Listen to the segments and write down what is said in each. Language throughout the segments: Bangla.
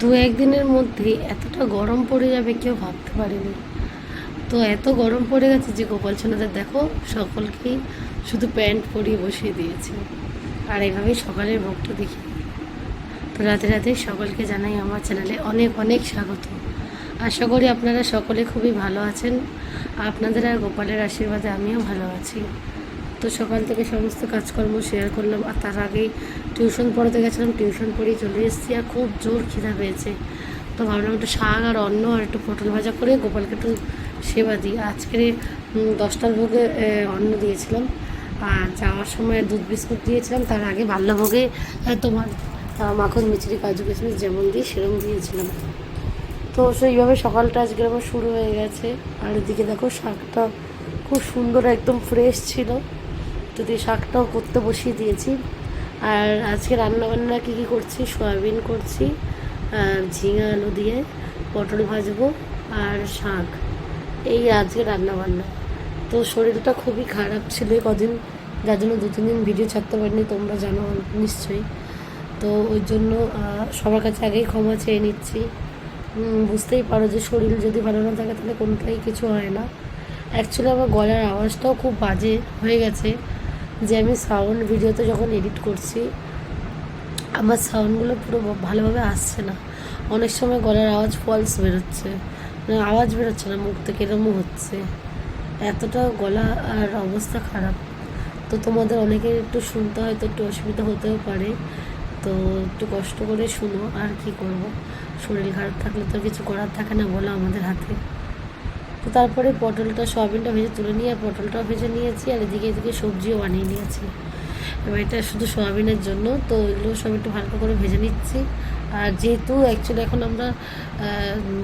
দু একদিনের মধ্যে এতটা গরম পড়ে যাবে, কেউ ভাবতে পারেনি। তো এত গরম পড়ে গেছে যে গোপাল সোনাদের দেখো সকলকেই শুধু প্যান্ট পরিয়ে বসিয়ে দিয়েছে। আর এভাবেই সকালের ভোগটা দেখি। তো রাতে রাতে সকলকে জানাই আমার চ্যানেলে অনেক অনেক স্বাগত। আশা করি আপনারা সকলে খুবই ভালো আছেন। আপনাদের আর গোপালের আশীর্বাদে আমিও ভালো আছি। তো সকাল থেকে সমস্ত কাজকর্ম শেয়ার করলাম, আর তার আগেই টিউশন পড়াতে গেছিলাম টিউশন পড়েই চলে এসেছি, আর খুব জোর খিদা পেয়েছে। তো ভাবলাম একটু শাক আর অন্ন আর একটু পটল ভাজা করে গোপালকে একটু সেবা দিই। আজকের দশটার ভোগে অন্ন দিয়েছিলাম। আর যাওয়ার সময় দুধ বিস্কুট দিয়েছিলাম, তার আগে বাল্যভোগে তোমার মাখন মিচড়ি কাজু কিশমিশ যেমন দিই সেরকম দিয়েছিলাম। তো সেইভাবে সকালটা আজকে আমার শুরু হয়ে গেছে। আর এদিকে দেখো শাকটা খুব সুন্দর একদম ফ্রেশ ছিল। তো শাকটাও করতে বসিয়ে দিয়েছি। আর আজকে রান্নাবান্না কী কী করছি? সয়াবিন করছি ঝিঙা আলু দিয়ে পটল ভাজবো আর শাক। এই আজকে রান্নাবান্না। তো শরীরটা খুবই খারাপ ছিল কদিন। যার জন্য দু, তিন দিন ভিডিও ছাড়তে পারিনি, তোমরা জানো নিশ্চয়ই। তো ওই জন্য সবার কাছে আগেই ক্ষমা চেয়ে নিচ্ছি। বুঝতেই পারো যে শরীর যদি ভালো না থাকে তাহলে কোনোটাই কিছু হয় না। অ্যাকচুয়ালি আমার গলার আওয়াজটাও খুব বাজে হয়ে গেছে যে আমি সাউন্ড ভিডিওতে যখন এডিট করছি, আমার সাউন্ডগুলো পুরো ভালোভাবে আসছে না। অনেক সময় গলার আওয়াজ ফলস বেরোচ্ছে। মানে আওয়াজ বেরোচ্ছে না মুখ থেকে, এরমও হচ্ছে। এতটা গলা আর অবস্থা খারাপ। তো তোমাদের অনেকের একটু শুনতে হয়তো একটু অসুবিধা হতেও পারে। তো একটু কষ্ট করে শুনো আর কি করব। শরীর খারাপ থাকলে তো কিছু করার থাকে না বলো আমাদের হাতে। তো তারপরে পটলটা সয়াবিনটা ভেজে তুলে নিয়ে আর পটলটাও ভেজে নিয়েছি আর এদিকে এদিকে সবজিও বানিয়ে নিয়েছি। এবার এটা শুধু সয়াবিনের জন্য, তো এগুলো সব একটু হালকা করে ভেজে নিচ্ছি। আর যেহেতু অ্যাকচুয়ালি এখন আমরা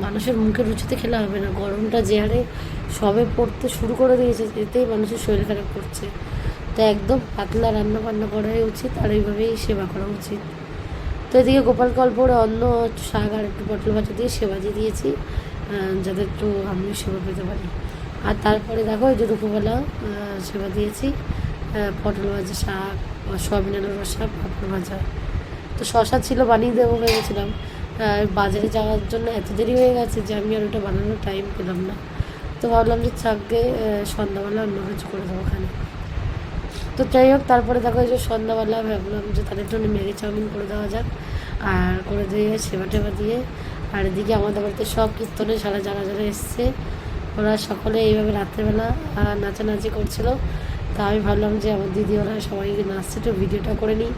মানুষের মুখের রুচিতে খেলে হবে না, গরমটা যে হারে সবে পড়তে শুরু করে দিয়েছে, এতেই মানুষের শরীর খারাপ করছে। তো একদম পাতলা রান্না বান্না করাই উচিত আর এইভাবেই সেবা করা উচিত। তো এদিকে করে অন্ন একটু শাক আর একটু পটল ভাজা দিয়ে সেবা দিয়ে দিয়েছি যাতে একটু আমিও সেবা পেতে পারি। আর তারপরে দেখো এই যে দুপুরবেলা সেবা দিয়েছি পটল ভাজা, শাক, সয়াবিন, আলুর রসা, পাপড় ভাজা। তো শশা ছিল, বানিয়ে দেবো ভেবেছিলাম। বাজারে যাওয়ার জন্য এত দেরি হয়ে গেছে যে আমি আর ওটা বানানোর টাইম পেলাম না। তো ভাবলাম যে চাকগে সন্ধ্যাবেলা অন্য কিছু করে দেবো ওখানে। তো যাই হোক, তারপরে দেখো যে সন্ধ্যাবেলা ভাবলাম যে তাদের জন্য ম্যাগি চাউমিন করে দেওয়া যাক আর করে দিয়ে সেবা টেবা দিয়ে। আর এদিকে আমাদের বাড়িতে সব কীর্তনে সারা যারা যারা এসছে, ওরা সকলে এইভাবে রাত্রেবেলা নাচানাচি করছিল। তা আমি ভাবলাম যে আমার দিদি, ওরা সবাই নাচছে, তো ভিডিওটা করে নিই।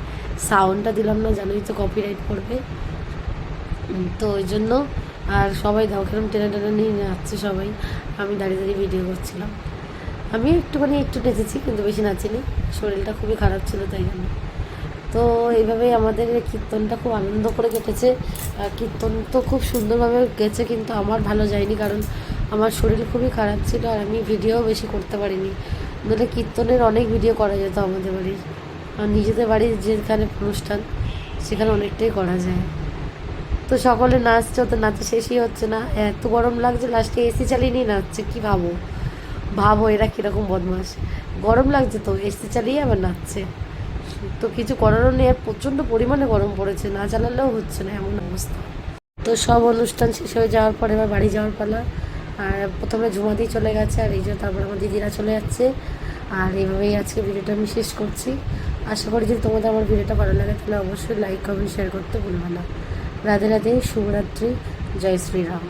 সাউন্ডটা দিলাম না, জানোই তো কপিরাইট পড়বে। তো ওই জন্য, আর সবাই দাও, কিরম টেনে টেনে নিয়ে নাচছে সবাই। আমি দাঁড়িয়ে দাঁড়িয়ে ভিডিও করছিলাম। আমি একটুখানি একটু নেচেছি কিন্তু বেশি নাচিনি। শরীরটা খুবই খারাপ ছিল, তাই জন্য। তো এইভাবেই আমাদের কীর্তনটা খুব আনন্দ করে কেটেছে। কীর্তন তো খুব সুন্দরভাবে গেছে, কিন্তু আমার ভালো যায়নি, কারণ আমার শরীর খুবই খারাপ ছিল আর আমি ভিডিও বেশি করতে পারিনি। নাহলে কীর্তনের অনেক ভিডিও করা যেত আমাদের বাড়ির। আর নিজেদের বাড়ির যেখানে অনুষ্ঠান, সেখানে অনেকটাই করা যায়। তো সকলে নাচছে তো নাচে শেষই হচ্ছে না। এত গরম লাগছে লাস্টে এসি চালিয়ে নিয়ে নাচছে, কী ভাবো? ভাবো এরা কীরকম বদমাস গরম লাগছে তো এসি চালিয়ে আবার নাচছে। তো কিছু করারও নেই, আর প্রচণ্ড পরিমাণে গরম পড়েছে, না চালালেও হচ্ছে না, এমন অবস্থা। তো সব অনুষ্ঠান শেষ হয়ে যাওয়ার পরে এবার বাড়ি যাওয়ার পালা। আর প্রথমে ঝুমাতেই চলে গেছে, আর এই যে তারপর আমার দিদিরা চলে যাচ্ছে। আর এইভাবেই আজকে ভিডিওটা আমি শেষ করছি। আশা করি যদি তোমাদের আমার ভিডিওটা ভালো লাগে, তাহলে অবশ্যই লাইক কমেন্ট শেয়ার করতে ভুলবে না। রাধে রাধে, শুভরাত্রি, জয় শ্রীরাম।